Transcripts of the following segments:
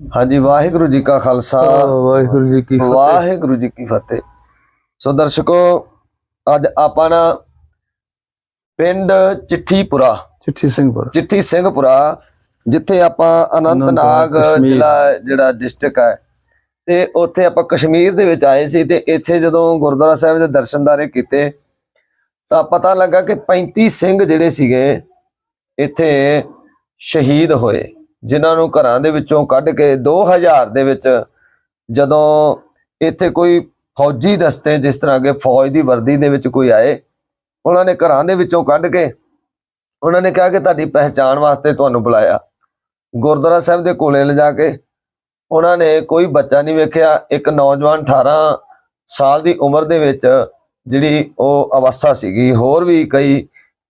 ਹਾਂਜੀ ਵਾਹਿਗੁਰੂ ਜੀ ਕਾ ਖਾਲਸਾ। ਵਾਹਿਗੁਰੂ ਜੀ ਕੀ ਫਤਿਹ। ਵਾਹਿਗੁਰੂ ਜੀ ਕੀ ਫਤਿਹ। ਸੋ ਦਰਸ਼ਕੋ ਅੱਜ ਆਪਾਂ ਨਾ ਪਿੰਡ ਚਿੱਠੀਪੁਰਾ ਚਿੱਠੀ ਸਿੰਘਪੁਰ। ਚਿੱਠੀ ਸਿੰਘਪੁਰਾ ਜਿੱਥੇ ਆਪਾਂ ਅਨੰਤਨਾਗ। ਜ਼ਿਲ੍ਹਾ ਜਿਹੜਾ ਡਿਸਟ੍ਰਿਕਟ ਹੈ ਤੇ ਉੱਥੇ ਆਪਾਂ ਕਸ਼ਮੀਰ ਦੇ ਵਿੱਚ ਆਏ ਸੀ ਤੇ ਇੱਥੇ ਜਦੋਂ ਗੁਰਦੁਆਰਾ ਸਾਹਿਬ ਦੇ ਦਰਸ਼ਨਦਾਰੇ ਕੀਤੇ ਤਾਂ ਪਤਾ ਲੱਗਾ ਕਿ 35 ਸਿੰਘ ਜਿਹੜੇ ਸੀਗੇ ਇੱਥੇ ਸ਼ਹੀਦ ਹੋਏ। ਜਿਨ੍ਹਾਂ ਨੂੰ ਘਰਾਂ ਦੇ ਵਿੱਚੋਂ ਕੱਢ ਕੇ 2000 ਦੇ ਵਿੱਚ ਜਦੋਂ ਇੱਥੇ ਕੋਈ ਫੌਜੀ ਦਸਤੇ ਜਿਸ ਤਰ੍ਹਾਂ ਕਿ ਫੌਜ ਦੀ ਵਰਦੀ ਦੇ ਵਿੱਚ ਕੋਈ ਆਏ, ਉਹਨਾਂ ਨੇ ਘਰਾਂ ਦੇ ਵਿੱਚੋਂ ਕੱਢ ਕੇ ਉਹਨਾਂ ਨੇ ਕਿਹਾ ਕਿ ਤੁਹਾਡੀ ਪਹਿਚਾਣ ਵਾਸਤੇ ਤੁਹਾਨੂੰ ਬੁਲਾਇਆ। ਗੁਰਦੁਆਰਾ ਸਾਹਿਬ ਦੇ ਕੋਲੇ ਲਿਜਾ ਕੇ ਉਹਨਾਂ ਨੇ ਕੋਈ ਬੱਚਾ ਨਹੀਂ ਵੇਖਿਆ। ਇੱਕ ਨੌਜਵਾਨ 18 ਸਾਲ ਦੀ ਉਮਰ ਦੇ ਵਿੱਚ ਜਿਹੜੀ ਉਹ ਅਵਸਥਾ ਸੀਗੀ, ਹੋਰ ਵੀ ਕਈ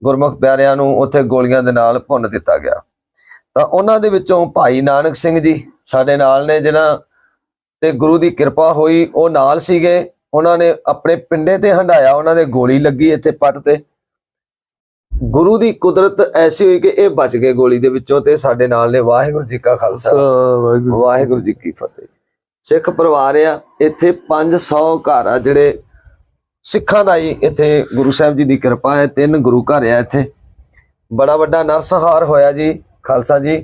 ਗੁਰਮੁਖ ਪਿਆਰਿਆਂ ਨੂੰ ਉੱਥੇ ਗੋਲੀਆਂ ਦੇ ਨਾਲ ਭੁੰਨ ਦਿੱਤਾ ਗਿਆ। ਤਾਂ ਉਹਨਾਂ ਦੇ ਵਿੱਚੋਂ ਭਾਈ ਨਾਨਕ ਸਿੰਘ ਜੀ ਸਾਡੇ ਨਾਲ ਨੇ ਜਿਨ੍ਹਾਂ ਤੇ ਗੁਰੂ ਦੀ ਕਿਰਪਾ ਹੋਈ ਉਹ ਨਾਲ ਸੀਗੇ। ਉਹਨਾਂ ਨੇ ਆਪਣੇ ਪਿੰਡੇ ਤੇ ਹੰਡਾਇਆ ਉਹਨਾਂ ਦੇ ਗੋਲੀ ਲੱਗੀ ਇੱਥੇ ਪੱਟ ਤੇ। ਗੁਰੂ ਦੀ ਕੁਦਰਤ ਐਸੀ ਹੋਈ ਕਿ ਇਹ ਬਚ ਗਏ ਗੋਲੀ ਦੇ ਵਿੱਚੋਂ ਤੇ ਸਾਡੇ ਨਾਲ ਨੇ ਵਾਹਿਗੁਰੂ ਜੀ ਕਾ ਖਾਲਸਾ। ਵਾਹਿਗੁਰੂ ਜੀ ਕੀ ਫਤਿਹ। ਸਿੱਖ ਪਰਿਵਾਰ ਆ ਇੱਥੇ 500 ਘਰ ਆ ਜਿਹੜੇ ਸਿੱਖਾਂ ਦਾ ਹੀ ਇੱਥੇ ਗੁਰੂ ਸਾਹਿਬ ਜੀ ਦੀ ਕਿਰਪਾ ਹੈ ਤਿੰਨ ਗੁਰੂ ਘਰ ਆ ਇੱਥੇ। ਬੜਾ ਵੱਡਾ ਨਰਸੰਹਾਰ ਹੋਇਆ ਜੀ। ਖਾਲਸਾ ਜੀ।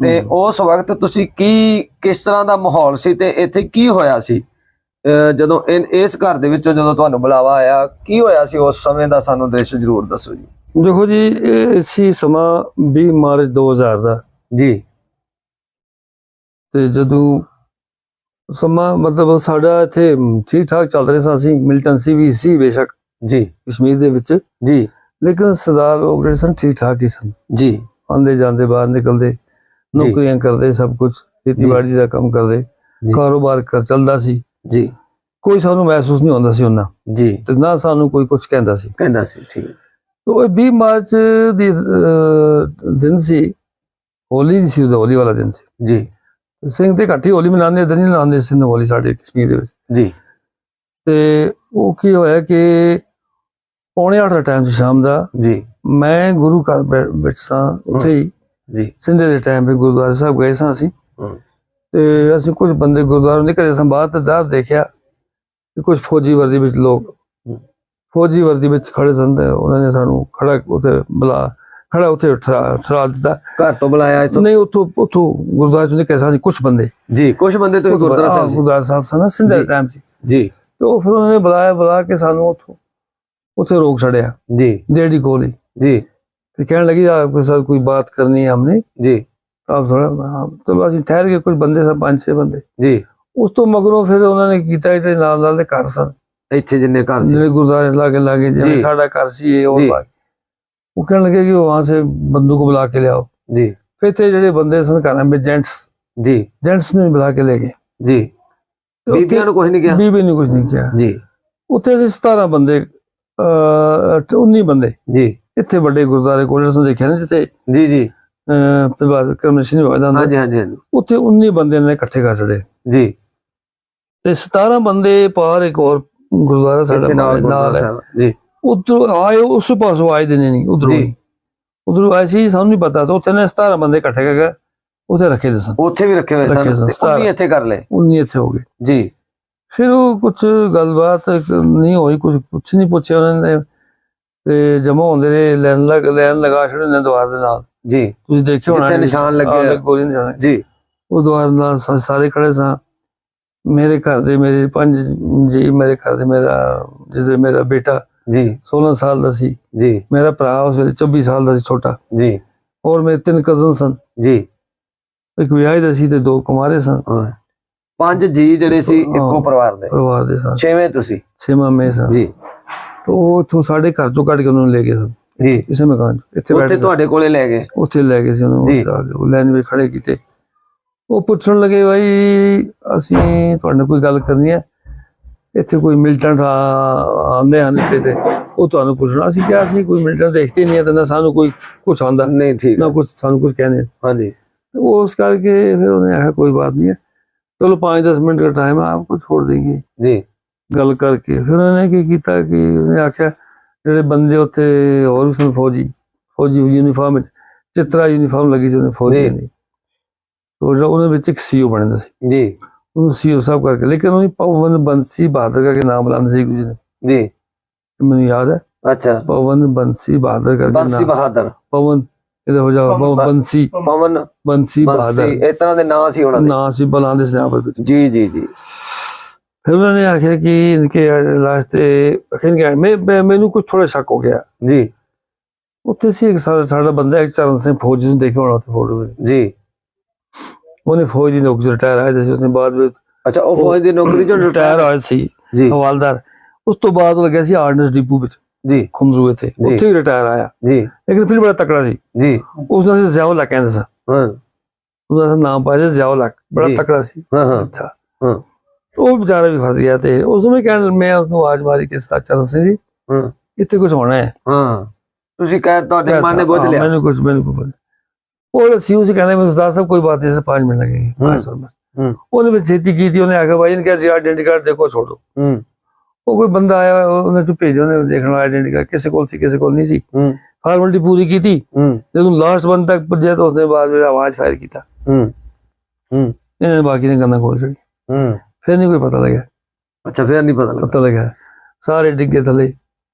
ਤੇ ਉਸ ਵਕਤ ਤੁਸੀਂ ਕੀ ਕਿਸ ਤਰ੍ਹਾਂ ਦਾ ਮਾਹੌਲ ਸੀ ਤੇ ਇੱਥੇ ਕੀ ਹੋਇਆ ਸੀ? ਜਦੋਂ ਇਸ ਘਰ ਦੇ ਵਿੱਚੋਂ ਜਦੋਂ ਤੁਹਾਨੂੰ ਬੁਲਾਵਾ ਆਇਆ ਕੀ ਹੋਇਆ ਸੀ ਉਸ ਸਮੇਂ ਦਾ ਸਾਨੂੰ ਦ੍ਰਿਸ਼ ਜ਼ਰੂਰ ਦੱਸੋ ਜੀ। ਦੇਖੋ ਜੀ ਇਹ ਸੀ ਸਮਾਂ 20 ਮਾਰਚ 2000 ਦਾ। ਜੀ। ਤੇ ਜਦੋਂ ਸਮਾਂ ਮਤਲਬ ਸਾਡਾ ਇੱਥੇ ਠੀਕ ਠਾਕ ਚੱਲ ਰਿਹਾ ਸੀ ਅਸੀਂ ਮਿਲਟੈਂਸੀ ਵੀ ਸੀ ਬੇਸ਼ੱਕ। ਜੀ। ਕਸ਼ਮੀਰ ਦੇ ਵਿੱਚ। ਜੀ। ਲੇਕਿਨ ਸਰਦਾਰ ਲੋਕ ਜਿਹੜੇ ਸਨ ਠੀਕ ਠਾਕ ਹੀ ਸਨ। ਜੀ। ਆਉਂਦੇ ਜਾਂਦੇ ਬਾਹਰ ਨਿਕਲਦੇ ਨੌਕਰੀਆਂ ਕਰਦੇ ਸਭ ਕੁਝ ਖੇਤੀਬਾੜੀ ਦਾ ਕੰਮ ਕਰਦੇ ਕਾਰੋਬਾਰ ਕਰ ਚੱਲਦਾ ਸੀ। ਜੀ। ਕੋਈ ਸਾਨੂੰ ਮਹਿਸੂਸ ਨਹੀਂ ਹੁੰਦਾ ਸੀ ਉਹਨਾਂ। ਜੀ। ਤੇ ਨਾ ਸਾਨੂੰ ਕੋਈ ਕੁਝ ਕਹਿੰਦਾ ਸੀ। ਕਹਿੰਦਾ ਸੀ ਠੀਕ। ਇਹ 20 ਮਾਰਚ ਦੀ ਦਿਨ ਸੀ। ਹੋਲੀ ਦੀ ਸੀ ਉਹਦਾ ਹੋਲੀ ਵਾਲਾ ਦਿਨ ਸੀ। ਜੀ। ਸਿੰਘ ਤੇ ਘੱਟੀ ਹੋਲੀ ਮਨਾਉਂਦੇ ਇਧਰ ਨਹੀਂ ਮਨਾਉਂਦੇ ਸੀ ਹੋਲੀ ਸਾਡੇ ਕਸ਼ਮੀਰ ਦੇ ਵਿੱਚ। ਜੀ। ਤੇ ਉਹ ਕੀ ਹੋਇਆ ਕਿ ਪੌਣੇ 8 ਦਾ ਟਾਈਮ ਸੀ ਸ਼ਾਮ ਦਾ। ਜੀ। ਮੈਂ ਗੁਰੂ ਘਰ ਵਿੱਚ ਸਾਂ ਉੱਥੇ ਹੀ। ਜੀ। ਸਿੰਧੇ ਦੇ ਟਾਈਮ 'ਤੇ ਗੁਰਦੁਆਰਾ ਸਾਹਿਬ ਗਏ ਸਾਂ ਅਸੀਂ। ਤੇ ਅਸੀਂ ਕੁਝ ਬੰਦੇ ਗੁਰਦੁਆਰੇ ਨਿਕਲੇ ਸਾਂ ਬਾਹਰ ਤੇ ਦਾਰ ਦੇਖਿਆ ਕਿ ਕੁਝ ਫੌਜੀ ਵਰਦੀ ਵਿੱਚ ਲੋਕ। ਫੌਜੀ ਵਰਦੀ ਵਿੱਚ ਖੜੇ ਸਨ ਤੇ ਉਹਨਾਂ ਨੇ ਸਾਨੂੰ ਖੜਾ ਉੱਥੇ ਬੁਲਾ ਖੜਾ ਉੱਥੇ ਠਰਾ ਦਿੱਤਾ। ਘਰ ਤੋਂ ਬੁਲਾਇਆ ਇਥੋਂ? ਨਹੀਂ ਉੱਥੋਂ ਉੱਥੋਂ ਗੁਰਦੁਆਰੇ ਚੋਂ ਨਿਕਲੇ ਸਾਂ ਕੁਝ ਬੰਦੇ। ਜੀ ਕੁਝ ਬੰਦੇ ਤੁਸੀਂ ਗੁਰਦੁਆਰਾ ਸਾਹਿਬ। ਗੁਰਦੁਆਰਾ ਸਾਹਿਬ ਸਨ ਸਿੰਧੇ ਦੇ। ਟਾਈਮ ਸੀ। ਜੀ। ਤੇ ਉਹ ਫਿਰ ਉਹਨਾਂ ਨੇ ਬੁਲਾਇਆ ਬੁਲਾ ਕੇ ਸਾਨੂੰ ਉੱਥੋਂ ਉੱਥੇ ਰੋਕ ਛੜਿਆ ਜੀ। ਡੇਢੀ ਗੋਲੀ ਜੀ ਤੇ ਕਹਿਣ लगी आपके साथ कोई बात करनी है हमने ਜੀ आप थोड़ा हाँ, चलो ਅਸੀਂ ਠਹਿਰ ਕੇ ਕੁਝ ਬੰਦੇ ਸਨ ਪੰਜ ਛੇ ਬੰਦੇ ਜੀ ਉਸ ਤੋਂ ਮਗਰੋਂ ਫਿਰ ਉਹਨਾਂ ਨੇ ਕੀਤਾ ਜਿਹੜੇ ਨਾਲ ਨਾਲ ਦੇ ਘਰ ਸਨ ਇੱਥੇ ਜਿੰਨੇ ਘਰ ਸੀ ਜਿਹੜੇ ਗੁਰਦਾਰੇ ਲਾਗੇ ਲਾਗੇ ਜੀ। ਜਿਵੇਂ ਸਾਡਾ ਘਰ ਸੀ ਇਹ ਉਹ ਜੀ। ਲਾਗੇ। ਉਹ ਕਹਿਣ ਲੱਗੇ ਕਿ ਵਹਾਂ ਸੇ ਬੰਦੂਕ ਬੁਲਾ ਕੇ ਲਿਆਓ ਜੀ ਫਿਰ ਤੇ ਜਿਹੜੇ ਬੰਦੇ ਸਨ ਘਰਾਂ ਵਿੱਚ ਜੈਂਟਸ ਜੀ ਜੈਂਟਸ ਨੂੰ ਬੁਲਾ ਕੇ ਲੈ ਗਏ ਜੀ ਤੇ ਉੱਥੇ ਬੀਬੀਆਂ ਨੂੰ ਕੁਝ ਨਹੀਂ ਕਿਹਾ ਬੀਬੀ ਨੇ ਕੁਝ ਨਹੀਂ ਕਿਹਾ ਜੀ ਉੱਥੇ ਅਸੀਂ 17 ਬੰਦੇ ਅਹ 19 ਬੰਦੇ ਜੀ ਇੱਥੇ ਵੱਡੇ ਗੁਰਦਾਰੇ ਕੋਲ ਅਸੀਂ ਦੇਖਿਆ ਨਾ ਜਿੱਥੇ ਜੀ ਜੀ। ਪ੍ਰਭਾਤ ਕਰਮਸ਼ਨ ਹੋਇਆ ਹੁੰਦਾ ਹਾਂਜੀ ਹਾਂਜੀ ਹਾਂਜੀ। ਉੱਥੇ 19 ਬੰਦੇ ਨੇ ਇਕੱਠੇ ਕਰ ਛੜੇ ਜੀ। ਤੇ 17 ਬੰਦੇ ਪਾਰ ਇੱਕ ਹੋਰ ਗੁਰਦੁਆਰਾ ਸਾਡਾ ਨਾਲ ਗੁਰਦੁਆਰਾ ਹੈ ਜੀ। ਉਧਰ ਆਏ ਉਸ ਪਾਸੋਂ ਆਏ ਦੇ ਨਹੀਂ ਉਧਰੋਂ ਜੀ। ਉਧਰੋਂ ਆਏ ਸੀ ਸਾਨੂੰ ਨਹੀਂ ਪਤਾ ਤਾਂ ਉੱਥੇ ਨੇ 17 ਬੰਦੇ ਇਕੱਠੇ ਕਰਕੇ ਉੱਥੇ ਰੱਖੇ ਦੇ ਸਨ। ਉੱਥੇ ਵੀ ਰੱਖੇ ਹੋਏ ਸਨ। ਸਨ, ਤੇ ਸਤਾਰਾਂ। ਉਹਨੀ ਇੱਥੇ ਕਰ ਲਏ। 19 ਇੱਥੇ ਹੋ ਗਏ। ਜੀ। ਫਿਰ ਉਹ ਕੁਝ ਗੱਲਬਾਤ ਨਹੀਂ ਹੋਈ ਕੁਝ ਕੁਝ ਨਹੀਂ ਪੁੱਛਿਆ ਉਹਨਾਂ ਨੇ। ਤੇ ਜਮਾ ਹੁੰਦੇ ਨੇ ਲੈਣ ਲਗ ਲੈਣ ਲਗਾ ਛੜੇ ਨੇ ਦੁਆਰ ਦੇ ਨਾਲ। ਜੀ। ਤੁਸੀਂ ਦੇਖਿਓ ਜਿੱਥੇ ਨਿਸ਼ਾਨ ਲੱਗੇ ਆ। ਗੋਲੀ ਨਿਸ਼ਾਨ ਜੀ। ਉਹ ਦੁਆਰ ਨਾਲ ਸਾਰੇ ਖੜੇ ਸਾਂ। ਮੇਰੇ ਘਰ ਦੇ ਮੇਰੇ ਪੰਜ ਜੀ ਮੇਰੇ ਘਰ ਦੇ ਮੇਰਾ ਜਿਹਦੇ ਮੇਰਾ ਬੇਟਾ ਜੀ। 16 ਸਾਲ ਦਾ ਸੀ। ਜੀ। ਮੇਰਾ ਭਰਾ ਉਸ ਵੇਲੇ 24 ਸਾਲ ਦਾ ਸੀ ਛੋਟਾ। ਜੀ। ਔਰ ਮੇਰੇ ਤਿੰਨ ਕਜ਼ਨ ਸਨ। ਜੀ। ਇੱਕ ਵਿਆਹੇ ਦਾ ਸੀ ਤੇ ਦੋ ਕੁਮਾਰੇ ਸਨ। ਪੰਜ ਜੀ ਜਿਹੜੇ ਸੀ ਇੱਕੋ। ਪਰਿਵਾਰ ਦੇ। ਪਰਿਵਾਰ ਦੇ ਸਨ ਛੇਵੇਂ ਤੁਸੀਂ। ਛੇ ਮਾਮੇ ਸਨ ਜੀ। ਤੇ ਉਹ ਉੱਥੋਂ ਸਾਡੇ ਘਰ ਤੋਂ ਕੱਢ ਕੇ ਉਹਨਾਂ ਨੂੰ ਲੈ ਗਏ ਸਨ ਜੀ ਇਸੇ ਮਕਾਨ 'ਚ। ਇੱਥੇ ਉੱਥੇ ਬੈਠੇ ਸਨ। ਤੁਹਾਡੇ ਕੋਲੇ ਲੈ ਗਏ ਉੱਥੇ ਲੈ ਗਏ ਸੀ ਉਹਨੂੰ ਜੀ। ਉੱਥੇ ਆ ਕੇ ਉਹ ਲਾਈਨ ਵਿੱਚ ਖੜੇ ਕੀਤੇ ਉਹ ਪੁੱਛਣ ਲੱਗੇ ਭਾਈ ਅਸੀਂ ਤੁਹਾਡੇ ਨਾਲ ਕੋਈ ਗੱਲ ਕਰਨੀ ਹੈ ਇੱਥੇ ਕੋਈ ਮਿਲਟਨ ਆਉਂਦੇ ਹਨ ਇੱਥੇ ਤੇ ਉਹ ਤੁਹਾਨੂੰ ਪੁੱਛਣਾ ਅਸੀਂ ਕਿਹਾ ਅਸੀਂ ਕੋਈ ਮਿਲਟਨ ਦੇਖਦੇ ਨਹੀਂ ਹੈ ਤੇ ਨਾ ਸਾਨੂੰ ਕੋਈ ਕੁਝ ਆਉਂਦਾ ਨਹੀਂ ਠੀਕ ਨਾ ਕੁਝ ਸਾਨੂੰ ਕੁਝ ਕਹਿੰਦੇ ਹਾਂਜੀ तो वो उस करके फिर उन्हें आखा कोई बात नहीं है चलो पाँच दस मिनट का टाइम है आपको छोड़ देंगे ਜੀ ਗੱਲ ਕਰਕੇ ਫਿਰ ਉਹਨੇ ਕੀ ਕੀਤਾ ਕਿ ਉਹਨੇ ਆਖਿਆ ਜਿਹੜੇ ਬੰਦੇ ਉੱਥੇ ਹੋਰ ਵੀ ਸਨ ਫੌਜੀ ਫੌਜੀ ਯੂਨੀਫਾਰਮ ਵਿੱਚ ਯੂਨੀਫਾਰਮ ਲੱਗੀ ਜਿਹਨੇ ਫੌਜੀ ਨੇ ਉਹ ਜਿਹੜਾ ਉਹਦੇ ਵਿੱਚ ਇੱਕ ਸੀਓ ਬਣਦਾ ਸੀ। ਜੀ। ਉਹ ਸੀਓ ਸਾਹਿਬ ਕਰਕੇ ਲੇਕਿਨ ਉਹਨੇ ਪਵਨ ਬੰਸੀ ਬਹਾਦਰ ਕਰਕੇ ਨਾਮ ਬੁਲਾਉਂਦੇ ਸੀ ਜੀ ਜੀ। ਮੈਨੂੰ ਯਾਦ ਹੈ। ਅੱਛਾ। ਪਵਨ ਬੰਸੀ ਬਹਾਦਰ ਕਰਕੇ ਬੰਸੀ ਬਹਾਦਰ। ਪਵਨ ਇਹਦੇ ਹੋ ਜਾ ਬੰਸੀ। ਪਵਨ ਬੰਸੀ ਬਹਾਦਰ। ਇਹ ਤਰ੍ਹਾਂ ਦੇ ਨਾਂ ਸੀ ਉਹਨਾਂ ਦੇ। ਨਾਂ ਸੀ ਬੁਲਾਉਂਦੇ ਸੀ ਜੀ ਜੀ ਜੀ। ਫਿਰ ਉਹਨਾਂ ਨੇ ਆਖਿਆ ਕਿ ਇਨਕੇ ਰਾਸਤੇ ਅਖਿਰ ਗਿਆ ਮੈਂ ਮੈਨੂੰ ਕੁਝ ਥੋੜਾ ਸ਼ੱਕ ਹੋ ਗਿਆ। ਜੀ। ਉੱਥੇ ਸੀ ਇੱਕ ਸਾਡਾ ਬੰਦਾ ਇੱਕ ਚਰਨ ਸਿੰਘ ਫੌਜੀ ਨੂੰ ਦੇਖਿਆ ਹੋਣਾ ਉੱਥੇ ਫੋਟੋ ਵਿੱਚ। ਜੀ। ਉਹਨੇ ਫੌਜ ਦੀ ਨੌਕਰੀ ਰਿਟਾਇਰ ਆਇਆ ਸੀ ਉਸਨੇ ਬਾਅਦ ਵਿੱਚ ਅੱਛਾ ਉਹ ਫੌਜ ਦੀ ਨੌਕਰੀ ਚੋਂ ਰਿਟਾਇਰ ਹੋਇਆ ਸੀ ਜੀ। ਹਵਾਲਦਾਰ। ਉਸ ਤੋਂ ਬਾਅਦ ਉਹ ਲੱਗਿਆ ਸੀ ਆਰਡਨੈਂਸ ਡਿਪੂ ਵਿੱਚ ਜੀ। ਖੁੰਦਰੂ ਤੇ। ਉੱਥੇ ਹੀ ਰਿਟਾਇਰ ਆਇਆ। ਜੀ। ਲੇਕਿਨ ਫਿਰ ਬੜਾ ਤਕੜਾ ਸੀ। ਜੀ। ਉਸ ਦਾ ਸੀ ਜ਼ਿਆਉਲਾ ਕਹਿੰਦੇ ਸੀ ਹਾਂ। ਉਹਦਾ ਨਾਮ ਪਾਇਆ ਜ਼ਿਆਉਲਾ ਬੜਾ। ਤਕੜਾ ਸੀ। ਹਾਂ ਹਾਂ। ਅੱਛਾ। ਹਾਂ। ਉਹ ਵਿਚਾਰਾ ਵੀ ਫਸ ਗਿਆ ਤੇ ਉਸ ਨੂੰ ਮੈਂ ਕਹਿਣ ਮੈਂ ਉਸ ਨੂੰ ਆਵਾਜ਼ ਮਾਰੀ ਕਿ ਸਤਚਰਨ ਸਿੰਘ ਜੀ। ਹਾਂ। ਇੱਥੇ ਕੁਝ ਹੋਣਾ ਹੈ। ਹਾਂ। ਤੁਸੀਂ ਕਹੇ ਤੁਹਾਡੇ ਮਨ ਨੇ ਬੋਝ ਲਿਆ। ਮੈਨੂੰ ਕੁਝ ਮੈਨੂੰ ਕੁਝ ਉਹ ਸੀਓ ਸੀ ਕਹਿੰਦਾ ਮੈਨੂੰ ਸਰਦਾਰ ਸਾਹਿਬ ਕੋਈ ਬਾਤ ਨਹੀਂ 5 ਮਿੰਟ ਲੱਗੇਗੀ ਹਾਂ। ਸਰ ਉਹਨੇ ਵਿੱਚ ਛੇਤੀ ਕੀਤੀ ਉਹਨੇ ਆਖਿਆ ਭਾਈ ਨੇ ਕਿਹਾ ਜੀ ਆਇਡੈਂਟੀ ਕਾਰਡ ਦੇਖੋ ਛੋੜੋ। ਹੂੰ। ਉਹ ਕੋਈ ਬੰਦਾ ਆਇਆ ਉਹਨੇ ਤੂੰ ਭੇਜ ਉਹਨੇ ਦੇਖਣਾ ਆਇਡੈਂਟੀ ਕਾਰਡ ਕਿਸੇ ਕੋਲ ਸੀ ਕਿਸੇ ਕੋਲ ਨਹੀਂ ਸੀ। ਫਾਰਮੈਲਿਟੀ ਪੂਰੀ ਕੀਤੀ। ਜਦੋਂ ਲਾਸਟ ਬੰਦ ਤੱਕ ਪੁੱਜਿਆ ਤਾਂ ਉਸਨੇ ਬਾਅਦ ਵਿੱਚ ਆਵਾਜ਼ ਫਾਇਰ ਕੀਤਾ। ਹੂੰ। ਹੂੰ। ਇਹਨਾਂ ਬਾਕੀ ਨੇ ਗੰਦਾ ਖੋਲ ਛੜੀ ਫਿਰ ਨਹੀਂ ਕੋਈ ਪਤਾ ਲੱਗਿਆ ਅੱਛਾ ਫਿਰ ਨਹੀਂ ਪਤਾ ਲੱਗਾ ਪਤਾ ਲੱਗਿਆ ਸਾਰੇ ਡਿੱਗੇ ਥੱਲੇ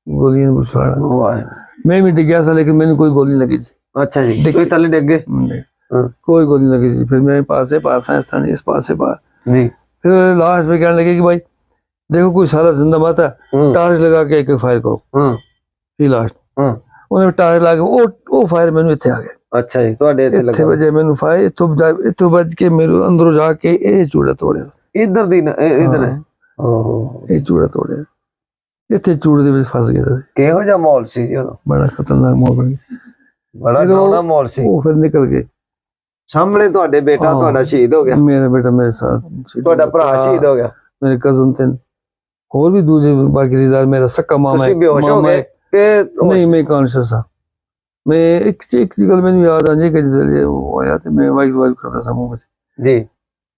ਗੋਲੀਆਂ ਨੂੰ ਬੁਛਾੜਾ ਵਾਹ ਮੈਂ ਵੀ ਡਿੱਗਿਆ ਸੀ ਲੇਕਿਨ ਮੈਨੂੰ ਕੋਈ ਗੋਲੀ ਨਹੀਂ ਲੱਗੀ ਸੀ ਅੱਛਾ ਜੀ ਡਿੱਗ- ਕੋਈ ਥੱਲੇ ਡਿੱਗ ਗਏ ਨਹੀਂ, ਹਾਂ। ਕੋਈ ਗੋਲੀ ਨਹੀਂ ਲੱਗੀ ਸੀ ਫਿਰ मैं पास है पास है इस तरह इस पास से पास ਜੀ फिर लास्ट में कहने लगे कि भाई देखो कोई सारा जिंदा मत है ਹੂੰ टार्च लगा के एक एक फायर करो ਹੂੰ फिर लास्ट ਹੂੰ ਉਹਨੇ ਟਾਰਚ ਲਾ ਕੇ ਉਹ ਉਹ ਫਾਇਰ ਮੈਨੂੰ ਇੱਥੇ ਆ ਗਿਆ ਅੱਛਾ ਜੀ ਤੁਹਾਡੇ ਇੱਥੇ ਇੱਥੇ ਲੱਗਾ ਵਜੇ ਮੈਨੂੰ ਫਾਇਰ ਇੱਥੋਂ ਬਜਾ ਇੱਥੋਂ ਵੱਜ ਕੇ ਮੇਰੇ ਅੰਦਰੋਂ ਜਾ ਕੇ ਇਹ ਚੂੜਾ ਤੋੜਿਆ ਇਧਰ ਦੀ ਇਧਰ ਓਹੋ। ਇਹ ਚੂੜਾ ਤੋੜਿਆ। ਇੱਥੇ ਚੂੜੇ ਦੇ ਵਿੱਚ ਫਸ ਗਿਆ ਸੀ ਕਿਹੋ ਜਿਹਾ ਮਾਹੌਲ ਸੀ ਜੀ ਉਦੋਂ ਬੜਾ ਖਤਰਨਾਕ ਮੌਕਾ ਸੀ। ਬੜਾ ਡਰਾਉਣਾ ਮਾਹੌਲ ਸੀ। ਉਹ ਫਿਰ ਨਿਕਲ ਗਏ। ਸਾਹਮਣੇ ਤੁਹਾਡੇ ਬੇਟਾ। ਤੁਹਾਡਾ ਸ਼ਹੀਦ ਹੋ ਗਿਆ। ਮੇਰਾ ਬੇਟਾ ਮੇਰੇ ਸਾਥ ਤੁਹਾਡਾ ਭਰਾ। ਸ਼ਹੀਦ ਹੋ ਗਿਆ। ਮੇਰੇ ਕਜ਼ਨ ਤੇ ਹੋਰ ਵੀ ਦੂਜੇ ਬਾਕੀ ਰਿਸ਼ਤੇਦਾਰ ਮੇਰਾ ਸੱਕਾ ਮਾਮਾ ਤੁਸੀਂ ਹੈ, ਬੇਹੋਸ਼ ਹੋ ਗਏ ਹੈ। ਕਿ ਨਹੀਂ ਮੈਂ ਕੌਨਸ਼ੀਅਸ ਹਾਂ। ਮੈਂ ਇੱਕ ਇੱਕ ਗੱਲ ਮੈਨੂੰ ਯਾਦ ਆ ਜੀ ਕਿ ਜਦੋਂ ਉਹ ਹੋਇਆ ਤੇ ਮੈਂ ਵਾਈਫ ਵਾਈਫ ਕਰਦਾ ਸਾਂ ਮੂੰਹ ਵਿੱਚ। ਜੀ।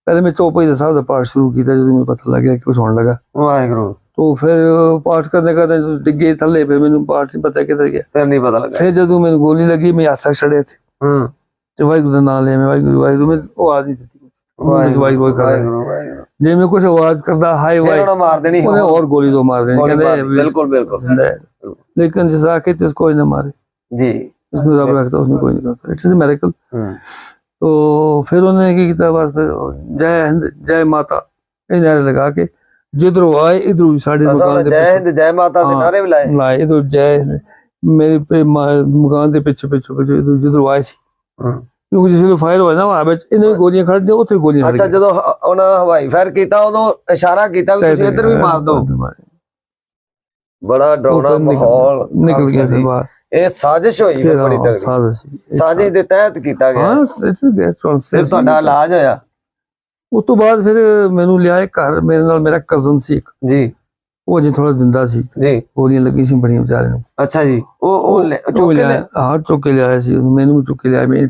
ਪਹਿਲੇ ਮੈਂ ਚੌਪਈ ਦਾ ਸਾਹਿਬ ਦਾ ਪਾਠ ਸ਼ੁਰੂ ਕੀਤਾ ਜਦੋਂ ਮੈਨੂੰ ਪਤਾ ਲੱਗਿਆ ਕਿ ਕੁਝ ਹੋਣ ਲੱਗਾ। ਵਾਹਿਗੁਰੂ। ਤੋ ਫਿਰ ਪਾਠ ਕਰਦੇ ਕਰਦੇ ਡਿੱਗੇ ਥੱਲੇ ਪਏ ਮੈਨੂੰ ਪਾਠ ਨਹੀਂ ਪਤਾ ਕਿੱਥੇ ਗਿਆ। ਫਿਰ ਨਹੀਂ ਪਤਾ ਲੱਗਾ। ਫਿਰ ਜਦੋਂ ਮੈਨੂੰ ਗੋਲੀ ਲੱਗੀ ਮੈਂ ਆਸਾ ਛੜੇ ਤੇ ਹਾਂ। ਤੇ ਵਾਹਿਗੁਰੂ ਦਾ ਨਾਮ ਲਿਆ ਮੈਂ ਵਾਹਿਗੁਰੂ ਵਾਹਿਗੁਰੂ ਮੈਂ ਆਵਾਜ਼ ਨਹੀਂ ਦਿੱਤੀ ਵਾਹਿਗੁਰੂ ਵਾਹਿਗੁਰੂ ਵਾਹਿਗੁਰੂ ਜੇ ਮੈਂ ਕੁਝ ਆਵਾਜ਼ ਕਰਦਾ ਹਾਈ ਵਾਹਿ ਉਹਨਾਂ ਮਾਰ ਦੇਣੀ ਉਹਨੇ ਹੋਰ ਗੋਲੀ ਤੋਂ ਮਾਰ ਦੇਣੀ ਕਹਿੰਦੇ ਬਿਲਕੁਲ ਬਿਲਕੁਲ। ਲੇਕਿਨ ਜਿਸ ਆਖੇ ਤਿਸ ਕੋਈ ਨਾ ਮਾਰੇ। ਜੀ। ਇਸ ਨੂੰ ਰੱਬ ਰੱਖਦਾ ਉਸ ਨੂੰ ਕੋਈ ਨਹੀਂ ਕਰਦਾ। ਇਟਸ ਅ ਮਿਰੇਕਲ तो फिर उन्होंने क्या किया बस फिर जय हिंद जय माता ये नारे लगा के जिधर वो आए इधर ही साढ़े ਅਸਾਂ मकान ਜੈ के ਹਿੰਦ ਜੈ ਮਾਤਾ ਦੇ ਹਾਂ। ਨਾਰੇ ਵੀ ਲਾਏ ਲਾਏ ਇਧਰ ਜੈ ਹਿੰਦ। ਮੇਰੇ ਪੇ ਮ- ਮਕਾਨ ਦੇ ਪਿੱਛੇ ਪਿੱਛੇ ਪਿੱਛੇ ਇਧਰ ਜਿੱਧਰ ਆਏ ਸੀ ਹਾਂ। ਕਿਉਂਕਿ ਜਿਸ ਵੇਲੇ ਫਾਇਰ ਹੋਇਆ ਨਾ ਉਹ ਵਿੱਚ ਇਹਨੇ ਗੋਲੀਆਂ ਖੜ ਦੀਆਂ ਉੱਥੇ ਗੋਲੀਆਂ ਅੱਛਾ ਜਦੋਂ ਹ- ਉਹਨਾਂ ਹਵਾਈ ਫਾਇਰ ਕੀਤਾ ਉਦੋਂ ਇਸ਼ਾਰਾ ਕੀਤਾ ਵੀ ਤੁਸੀਂ ਇੱਧਰ ਵੀ ਮਾਰ ਦਿਓ ਬੜਾ ਡਰਾਉਣਾ ਮਾਹੌਲ ਨਿਕਲ ਗਿਆ ਫਿਰ ਬਾਹਰ ਇਹ ਸਾਜ਼ਿਸ਼ ਹੋਈ ਫਿਰ ਬੜੀ ਤਗੜੀ ਸਾਜ਼ਿਸ਼। ਸਾਜ਼ਿਸ਼ ਦੇ ਤਹਿਤ ਕੀਤਾ ਗਿਆ। ਹਾਂ ਇਟਸ ਗੈਸ ਫਿਰ ਟ੍ਰਾਂਸਫਰ ਤੁਹਾਡਾ ਇਲਾਜ ਹੋਇਆ? ਉਸ ਤੋਂ ਬਾਅਦ ਫਿਰ ਮੈਨੂੰ ਲਿਆਏ ਘਰ ਮੇਰੇ ਨਾਲ ਮੇਰਾ ਕਜ਼ਨ ਸੀ ਇੱਕ। ਜੀ। ਉਹ ਅਜੇ ਥੋੜਾ ਜ਼ਿੰਦਾ ਸੀ। ਜੀ। ਗੋਲੀਆਂ ਲੱਗੀ ਸੀ ਬੜੀਆਂ ਵਿਚਾਰੇ ਨੂੰ। ਅੱਛਾ ਜੀ। ਉਹ ਉਹ ਚੁੱਕ ਕੇ ਹਾਂ ਚੁੱਕ ਕੇ ਲਿਆਇਆ ਸੀ। ਮੈਨੂੰ ਵੀ ਚੁੱਕ ਕੇ ਲਿਆਇਆ। ਮੇਰੀ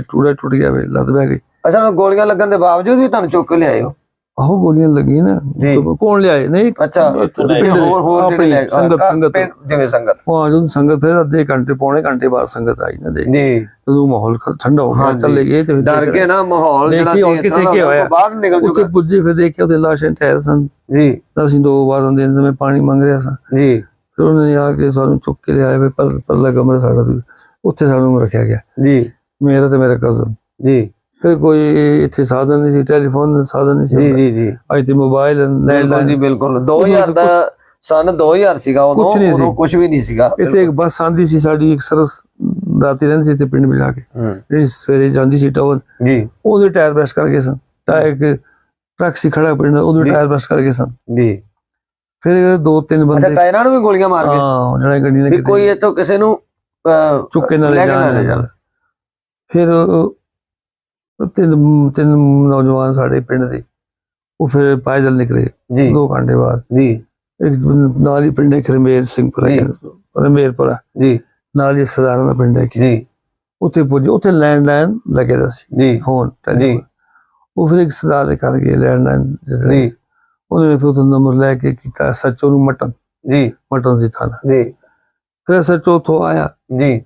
ਟੂੜਾ ਟੁੱਟ ਗਿਆ ਲੱਤ ਬਹਿ ਗਈ। ਅੱਛਾ ਉਹ ਗੋਲੀਆਂ ਲੱਗਣ ਦੇ ਬਾਵਜੂਦ ਵੀ ਤੁਹਾਨੂੰ ਚੁੱਕ ਕੇ ਲਿਆਏ ਹੋ? ਆਹੋ ਗੋਲੀਆਂ ਲੱਗੀਆਂ ਨਾ। ਤੋਂ ਕੌਣ ਲਿਆਏ? ਨਹੀਂ ਅੱਛਾ ਹੋਰ ਹੋਰ ਜਿਹੜੇ ਲੈ- ਸੰਗਤ ਹਾਂ, ਸੰਗਤ। ਜਿਵੇਂ ਸੰਗਤ। ਉਹ ਜਦੋਂ ਸੰਗਤ ਫਿਰ ਅੱਧੇ ਘੰਟੇ ਪੌਣੇ ਘੰਟੇ ਬਾਅਦ ਸੰਗਤ ਆਈ ਨਾ ਦੇਖ। ਜੀ। ਜਦੋਂ ਮਾਹੌਲ ਠੰਡਾ ਹੋ ਗਿਆ। ਚੱਲੇ ਗਏ ਤੇ ਡਰ ਕੇ ਨਾ ਮਾਹੌਲ ਜਿਹੜਾ ਸੀ ਕਿੱਥੇ ਕੀ ਹੋਇਆ। ਬਾਹਰ ਨਿਕਲ ਉੱਥੇ ਜੂਗਾ ਪੁੱਜੇ ਫਿਰ ਦੇਖਿਆ ਉਹਦੇ ਲਾਸ਼ਾਂ ਠਹਿਰ ਸਨ। ਜੀ। ਅਸੀਂ ਦੋ ਵਾਰਾਂ ਦੇ ਅੰਦਰ ਮੈਂ ਪਾਣੀ ਮੰਗ ਰਿਹਾ ਸਾਂ। ਜੀ। ਫਿਰ ਉਹਨਾਂ ਨੇ ਆ ਕੇ ਸਾਨੂੰ ਚੁੱਕ ਕੇ ਲਿਆਏ ਵੀ ਪਰ ਪਰਲਾ ਕਮਰਾ ਸਾਡਾ ਉੱਥੇ ਸਾਨੂੰ ਰੱਖਿਆ ਗਿਆ। ਜੀ। ਮੇਰਾ ਤੇ ਮੇਰਾ ਕਜ਼ਨ ਜੀ। ਫਿਰ ਕੋਈ ਇੱਥੇ ਸਾਧਨ ਨਹੀਂ ਸੀ ਟੈਲੀਫੋਨ ਦਾ ਸਾਧਨ ਨਹੀਂ ਸੀ ਜੀ ਜੀ ਅੱਜ ਤੇ ਮੋਬਾਈਲ ਬਿਲਕੁਲ ਜੀ ਲੈਂਡਲਾਈਨ ਬਿਲਕੁਲ 2000 ਦਾ ਸਨ 2000 ਸੀਗਾ ਉਦੋਂ ਕੁਛ ਨਹੀਂ ਸੀ। ਉਦੋਂ ਕੁਝ ਵੀ ਨਹੀਂ ਸੀਗਾ ਇੱਥੇ ਇੱਕ ਬੱਸ ਆਂਦੀ ਸੀ ਸਾਡੀ ਇੱਕ ਸਰਸ ਰਾਤੀ ਰਹਿੰਦੀ ਸੀ ਤੇ ਪਿੰਡ ਜਾ ਕੇ। ਜਿਹੜੀ ਸਵੇਰੇ ਜਾਂਦੀ ਸੀ ਟਾਊਨ ਜੀ। ਉਹਦੇ ਟਾਇਰ ਬ੍ਰਸ਼ ਕਰ ਗਏ ਸਨ। ਟਾਇਰ ਇੱਕ ਟਰੱਕ ਸੀ ਖੜਾ ਪਿੰਡ ਉਹਦੇ। ਟਾਇਰ ਬ੍ਰਸ਼ ਕਰ ਗਏ ਸਨ। ਜੀ। ਫਿਰ ਦੋ ਤਿੰਨ ਅੱਛਾ ਬੰਦੇ ਟਾਇਰਾਂ ਨੂੰ ਵੀ ਗੋਲੀਆਂ ਮਾਰ ਗਏ? ਹਾਂ ਜਿਹੜਾ ਗੱਡੀ ਨੇ ਕੋਈ ਇੱਥੋਂ ਕਿਸੇ ਨੂੰ ਚੁੱਕ ਕੇ ਨਾਲ ਲੈ ਕੇ ਜਾਣ ਫਿਰ ਤਿੰਨ ਤਿੰਨ ਨੌਜਵਾਨ ਸਾਡੇ ਪਿੰਡ ਦੇ ਉਹ ਫਿਰ ਪੈਦਲ ਨਿਕਲੇ ਜੀ। ਦੋ ਘੰਟੇ ਬਾਅਦ। ਜੀ। ਇੱਕ ਨਾਲ ਹੀ ਪਿੰਡ ਹੈ ਖਰਮੇਰ ਸਿੰਘਪੁਰਾ ਜੀ। ਰਮੇਰਪੁਰਾ ਜੀ। ਨਾਲ ਹੀ ਸਰਦਾਰਾਂ ਦਾ ਪਿੰਡ ਹੈ ਕਿ ਜੀ। ਉੱਥੇ ਪੁੱਜੇ ਉੱਥੇ ਲੈਂਡਲਾਈਨ ਲੱਗੇ ਦਾ ਸੀ ਜੀ। ਫੋਨ ਜੀ। ਉਹ ਫਿਰ ਇੱਕ ਸਰਦਾਰ ਦੇ ਘਰ ਗਏ ਲੈਂਡਲਾਈਨ ਜੀ। ਉਹਨੇ ਫਿਰ ਉਹ ਨੰਬਰ ਲੈ ਕੇ ਕੀਤਾ ਸੱਚੋ ਨੂੰ ਮਟਨ ਜੀ। ਮਟਨ ਸੀ ਥਾਣਾ। ਜੀ। ਫਿਰ ਸੱਚੋ ਉੱਥੋਂ ਆਇਆ। ਜੀ।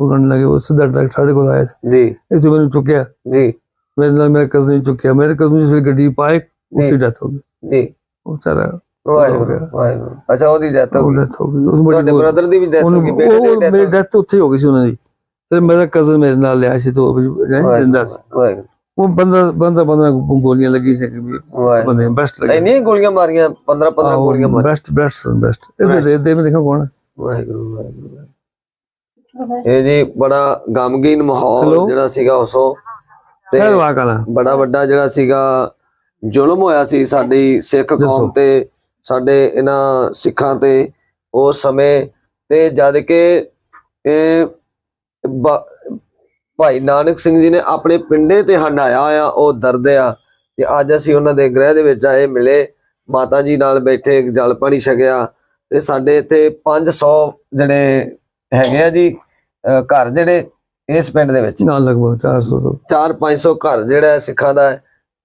ਉਹ ਕਰਨ ਲੱਗੇ ਉਹ ਸਿੱਧਾ ਡਾਇਰੈਕਟ ਸਾਡੇ ਕੋਲ ਆਇਆ। ਜੀ। ਇਹ ਤੋਂ ਮੈਨੂੰ ਚੁੱਕਿਆ। ਜੀ। ਮੇਰੇ ਨਾਲ ਮੇਰਾ ਕਜ਼ਨ ਹੀ ਚੁੱਕਿਆ। ਮੇਰੇ ਕਜ਼ਨ ਜੀ ਫਿਰ ਗੱਡੀ ਪਾਏ ਉੱਥੇ। ਡੈਥ ਹੋ ਗਈ। ਜੀ। ਉਹ ਵਿਚਾਰਾ ਵਾਹਿਗੁਰੂ ਗਿਆ। ਵਾਹਿਗੁਰੂ। ਅੱਛਾ ਉਹਦੀ ਡੈਥ ਹੋ ਉਹ ਗਈ। ਡੈਥ ਹੋ ਗਈ। ਉਹਨੂੰ ਤੁਹਾਡੇ ਬੜੀ ਬ੍ਰਦਰ ਦੀ ਵੀ ਡੈਥ ਹੋ ਉਹਨੂੰ ਗਈ ਬੇਟੇ ਦੀ ਉਹ death ਮੇਰੀ ਹੋ ਗਈ। ਡੈਥ ਉੱਥੇ ਹੀ ਹੋ ਗਈ ਸੀ ਉਹਨਾਂ ਦੀ। ਤੇ ਮੇਰਾ ਕਜ਼ਨ ਮੇਰੇ ਨਾਲ ਲਿਆ ਸੀ ਤੋਂ ਜਿੰਦਾ ਸੀ। ਵਾਹਿਗੁਰੂ। ਉਹ ਬੰਦਾ ਬੰਦਾ ਬੰਦਾ ਗੋਲੀਆਂ ਲੱਗੀ ਸੀ ਕਿ ਵੀ ਵਾਹਿਗੁਰੂ। ਬੰਦੇ ਬੈਸਟ ਲੱਗੇ। ਇੰਨੀਆਂ ਗੋਲੀਆਂ ਮਾਰੀਆਂ 15 15 ਗੋਲੀਆਂ ਮਾਰੀਆਂ। ਬੈਸਟ ਬੈਸਟ ਬੈਸਟ ਇਹਦੇ ਦੇ ਦੇ ਮੈਂ ਦੇਖਾਂ ਕੌਣ? ਵਾਹਿਗੁਰੂ ਵਾਹਿਗੁਰੂ। ਇਹ ਜੀ ਬੜਾ ਗਮਗੀਨ ਮਾਹੌਲ? ਜਿਹੜਾ ਸੀਗਾ ਉਸੋਂ। ਤੇ ਬੜਾ ਵੱਡਾ ਜਿਹੜਾ ਸੀਗਾ ਜ਼ੁਲਮ ਹੋਇਆ ਸੀ ਸਾਡੀ ਸਿੱਖ। ਕੌਮ ਤੇ ਸਾਡੇ ਇਹਨਾਂ ਸਿੱਖਾਂ ਤੇ ਉਸ ਸਮੇਂ। ਤੇ ਜਦ ਕਿ ਇਹ ਭਾਈ ਨਾਨਕ ਸਿੰਘ ਜੀ ਨੇ ਆਪਣੇ ਪਿੰਡੇ ਤੇ ਹੰਡਾਇਆ ਆ ਉਹ ਦਰਦ ਆ। ਤੇ ਅੱਜ ਅਸੀਂ ਉਹਨਾਂ ਦੇ ਗ੍ਰਹਿ ਦੇ ਵਿੱਚ ਆਏ ਮਿਲੇ। ਮਾਤਾ ਜੀ ਨਾਲ ਬੈਠੇ ਜਲ ਪਾਣੀ ਛਕਿਆ। ਤੇ ਸਾਡੇ ਇੱਥੇ 500 ਜਿਹੜੇ ਹੈਗੇ ਆ ਜੀ ਘਰ ਜਿਹੜੇ ਇਸ ਪਿੰਡ ਦੇ ਵਿੱਚ। ਨਾਲ ਲਗਭਗ 400 ਤੋਂ। 4-500 ਘਰ ਜਿਹੜਾ ਸਿੱਖਾਂ ਦਾ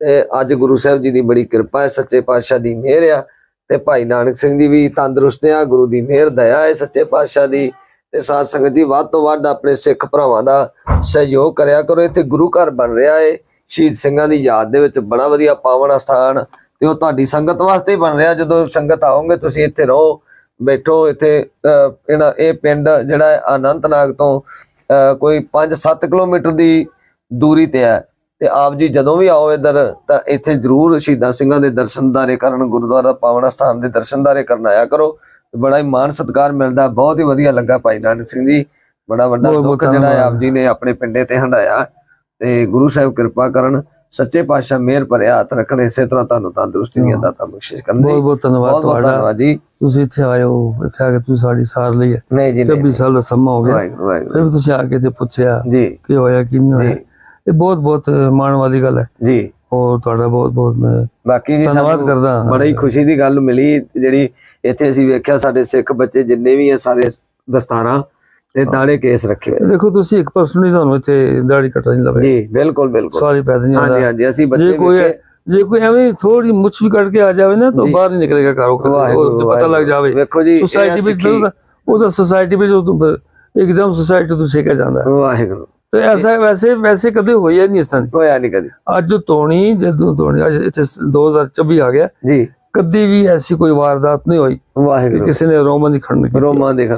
ਤੇ ਅੱਜ ਗੁਰੂ ਸਾਹਿਬ ਜੀ ਦੀ ਬੜੀ ਕਿਰਪਾ ਹੈ ਸੱਚੇ ਪਾਤਸ਼ਾਹ ਦੀ ਮਿਹਰ ਆ ਤੇ ਭਾਈ ਨਾਨਕ ਸਿੰਘ ਜੀ ਵੀ ਤੰਦਰੁਸਤ ਆ ਗੁਰੂ ਦੀ ਮਿਹਰ ਦਇਆ ਹੈ ਸੱਚੇ ਪਾਤਸ਼ਾਹ ਦੀ ਤੇ ਸਾਧ ਸੰਗਤ ਜੀ ਵੱਧ ਤੋਂ ਵੱਧ ਆਪਣੇ ਸਿੱਖ ਭਰਾਵਾਂ ਦਾ ਸਹਿਯੋਗ ਕਰਿਆ ਕਰੋ ਇੱਥੇ ਗੁਰੂ ਘਰ ਬਣ ਰਿਹਾ ਹੈ ਸ਼ਹੀਦ ਸਿੰਘਾਂ ਦੀ ਯਾਦ ਦੇ ਵਿੱਚ ਬੜਾ ਵਧੀਆ ਪਾਵਨ ਸਥਾਨ ਤੇ ਉਹ ਤੁਹਾਡੀ ਸੰਗਤ ਵਾਸਤੇ ਬਣ ਰਿਹਾ ਜਦੋਂ ਸੰਗਤ ਆਓਗੇ ਤੁਸੀਂ ਇੱਥੇ ਰਹੋ ਬੈਠੋ ਇੱਥੇ ਇਹਨਾਂ ਇਹ ਪਿੰਡ ਜਿਹੜਾ ਹੈ ਅਨੰਤਨਾਗ ਤੋਂ ਕੋਈ 5-7 ਕਿਲੋਮੀਟਰ ਦੀ ਦੂਰੀ ਤੇ ਹੈ। ਤੇ ਆਪ ਜੀ ਜਦੋਂ ਵੀ ਆਓ ਇੱਧਰ ਤਾਂ ਇੱਥੇ ਜ਼ਰੂਰ ਸ਼ਹੀਦਾਂ ਸਿੰਘਾਂ ਦੇ ਦਰਸ਼ਨਦਾਰੇ ਕਰਨ ਗੁਰਦੁਆਰਾ ਪਾਵਨ ਸਥਾਨ ਦੇ ਦਰਸ਼ਨਦਾਰੇ ਕਰਨ ਆਇਆ ਕਰੋ। ਬੜਾ ਹੀ ਮਾਣ ਸਤਿਕਾਰ ਮਿਲਦਾ ਬਹੁਤ ਹੀ ਵਧੀਆ ਲੱਗਾ ਭਾਈ ਨਾਨਕ ਸਿੰਘ ਜੀ। ਬੜਾ ਵੱਡਾ ਦੁੱਖ ਜਿਹੜਾ ਆਪ। ਜੀ ਨੇ ਆਪਣੇ ਪਿੰਡੇ ਤੇ ਹੰਡਾਇਆ। ਤੇ ਗੁਰੂ ਸਾਹਿਬ ਕਿਰਪਾ ਕਰਨ। ਸੱਚੇ ਪਾਤਸ਼ਾਹ ਮਿਹਰ ਭਰਿਆ ਹੱਥ ਰੱਖਣ ਇਸੇ ਤਰ੍ਹਾਂ ਤੁਹਾਨੂੰ ਤੰਦਰੁਸਤੀ ਦੀਆਂ ਦਾਤਾਂ ਬਖਸ਼ਿਸ਼ ਕਰਨ ਬਹੁਤ ਬਹੁਤ ਧੰਨਵਾਦ ਤੁਹਾਡਾ। ਜੀ। ਤੁਸੀਂ ਇੱਥੇ ਹੋ ਇੱਥੇ ਆ ਕੇ ਤੁਸੀਂ ਸਾਡੀ ਸਾਰ ਲਈ ਹੈ। ਨਹੀਂ ਜੀ ਨਹੀਂ 26 ਸਾਲ ਦਾ ਸਮਾਂ ਹੋ ਗਿਆ। ਫਿਰ ਵੀ ਤੁਸੀਂ ਆ ਕੇ ਤੇ ਪੁੱਛਿਆ ਜੀ। ਕੀ ਹੋਇਆ ਕੀ ਨਹੀਂ ਹੋਇਆ। ਇਹ ਬਹੁਤ ਬਹੁਤ ਮਾਣ ਵਾਲੀ ਗੱਲ ਹੈ। ਜੀ। ਔਰ ਤੁਹਾਡਾ ਬਹੁਤ ਬਹੁਤ ਮੈਂ ਬਾਕੀ ਜੀ ਧੰਨਵਾਦ ਕਰਦਾ ਹਾਂ। ਬੜੀ ਖੁਸ਼ੀ ਦੀ ਗੱਲ ਮਿਲੀ ਜਿਹੜੀ ਇੱਥੇ ਅਸੀਂ ਵੇਖਿਆ ਸਾਡੇ ਸਿੱਖ ਬੱਚੇ ਜਿੰਨੇ ਵੀ ਆ ਸਾਰੇ ਦਸਤਾਰਾਂ ਤੇ ਦਾੜੇ ਕੇਸ ਰੱਖੇ ਹੋਏ ਦੇਖੋ ਤੁਸੀਂ ਇੱਕ ਪਰਸਨ ਨਹੀਂ ਤੁਹਾਨੂੰ ਇੱਥੇ ਦਾੜੀ ਕੱਟਣ ਲਵੇ। ਜੀ ਬਿਲਕੁਲ ਬਿਲਕੁਲ। ਸਵਾਰੀ ਪੈਦਾ ਨਹੀਂ ਹਾਂਜੀ ਹਾਂਜੀ ਅਸੀਂ ਜੇ ਬੱਚੇ ਕੋਈ ਵੇਖੇ। ਜੇ ਕੋਈ ਐਵੇਂ ਥੋੜੀ ਮੁੱਛ ਵੀ ਕੱਟ ਕੇ ਆ ਜਾਵੇ ਨਾ ਤਾਂ ਜੀ। ਬਾਹਰ ਨਹੀਂ ਨਿਕਲੇਗਾ ਉਹ ਤਾਂ ਪਤਾ ਲੱਗ ਜਾਵੇ। ਵੇਖੋ ਜੀ ਸੋਸਾਇਟੀ ਵਿੱਚ ਸਿੱਖੀ- ਤਾਂ- ਉਹ ਤਾਂ ਸੋਸਾਇਟੀ ਵਿੱਚ ਇੱਕਦਮ ਸੋਸਾਇਟੀ ਤੋਂ ਸਿੱਖਿਆ ਜਾਂਦਾ। ਵਾਹਿਗੁਰੂ। ਤੇ ਐਸਾ ਵੈਸੇ ਵੈਸੇ ਕਦੇ ਹੋਇਆ ਨਹੀਂ ਇਸ ਤਰ੍ਹਾਂ ਹੋਇਆ ਨਹੀਂ ਕਦੀ। ਅੱਜ ਤੋਣੀ ਜਦੋਂ ਤੋਣੀ ਅੱਜ ਇੱਥੇ 2024 ਆ ਗਿਆ। ਜੀ। ਕਦੀ ਵੀ ਐਸੀ ਕੋਈ ਵਾਰਦਾਤ ਨਹੀਂ ਹੋਈ ਵਾਹਿਗੁਰੂ। ਕਿਸੇ ਨੇ ਰੋਮਨ ਦੀ ਖੰਡ ਕੀਤੀ। ਰੋਮਾਂ ਦੇਖ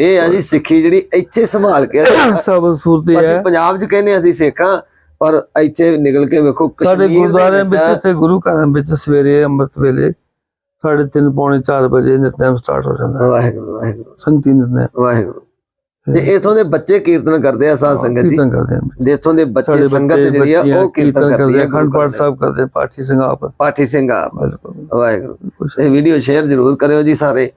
ਇਹ ਆ ਜੀ ਸਿੱਖੀ ਜਿਹੜੀ ਇੱਥੇ ਸੰਭਾਲ ਕੇ ਸਭ ਸੂਰਤ ਇਹ ਅਸੀਂ ਹੈ। ਪੰਜਾਬ 'ਚ ਕਹਿੰਦੇ ਅਸੀਂ ਸਿੱਖਾਂ ਪਰ ਇੱਥੇ ਨਿਕਲ ਕੇ ਵੇਖੋ ਸਾਡੇ ਦੇ ਗੁਰਦੁਆਰਿਆਂ ਵਿੱਚ ਇੱਥੇ ਗੁਰੂ ਘਰਾਂ ਵਿੱਚ ਸਵੇਰੇ ਅੰਮ੍ਰਿਤ ਵੇਲੇ ਸਾਢੇ ਤਿੰਨ ਪੌਣੇ 4 ਵਜੇ ਨਿਤਨੇਮ ਸਟਾਰਟ ਹੋ ਜਾਂਦਾ। ਹੈ। ਵਾਹਿਗੁਰੂ ਵਾਹਿਗੁਰੂ। ਸੰਗਤੀ ਨਿਤਨੇਮ ਵਾਹਿਗੁਰੂ। ਤੇ ਇਥੋਂ ਦੇ ਬੱਚੇ ਕੀਰਤਨ ਕਰਦੇ ਆ ਸਾਧ ਸੰਗਤ ਜੀ। ਕੀਰਤਨ ਕਰਦੇ ਦੇ ਇੱਥੋਂ ਦੇ ਬੱਚੇ ਸੰਗਤ ਜਿਹੜੀ ਆ ਉਹ ਕੀਰਤਨ ਕਰਦੀ ਆ ਅਖੰਡ ਪਾਠ ਸਾਹਿਬ ਕਰਦੇ ਪਾਠੀ ਸਿੰਘ ਆਪ। ਪਾਠੀ ਸਿੰਘ ਆ ਬਿਲਕੁਲ। ਵਾਹਿਗੁਰੂ। ਇਹ ਵੀਡੀਓ ਸ਼ੇਅਰ ਜ਼ਰੂਰ ਕਰਿਓ ਜੀ ਸਾਰੇ।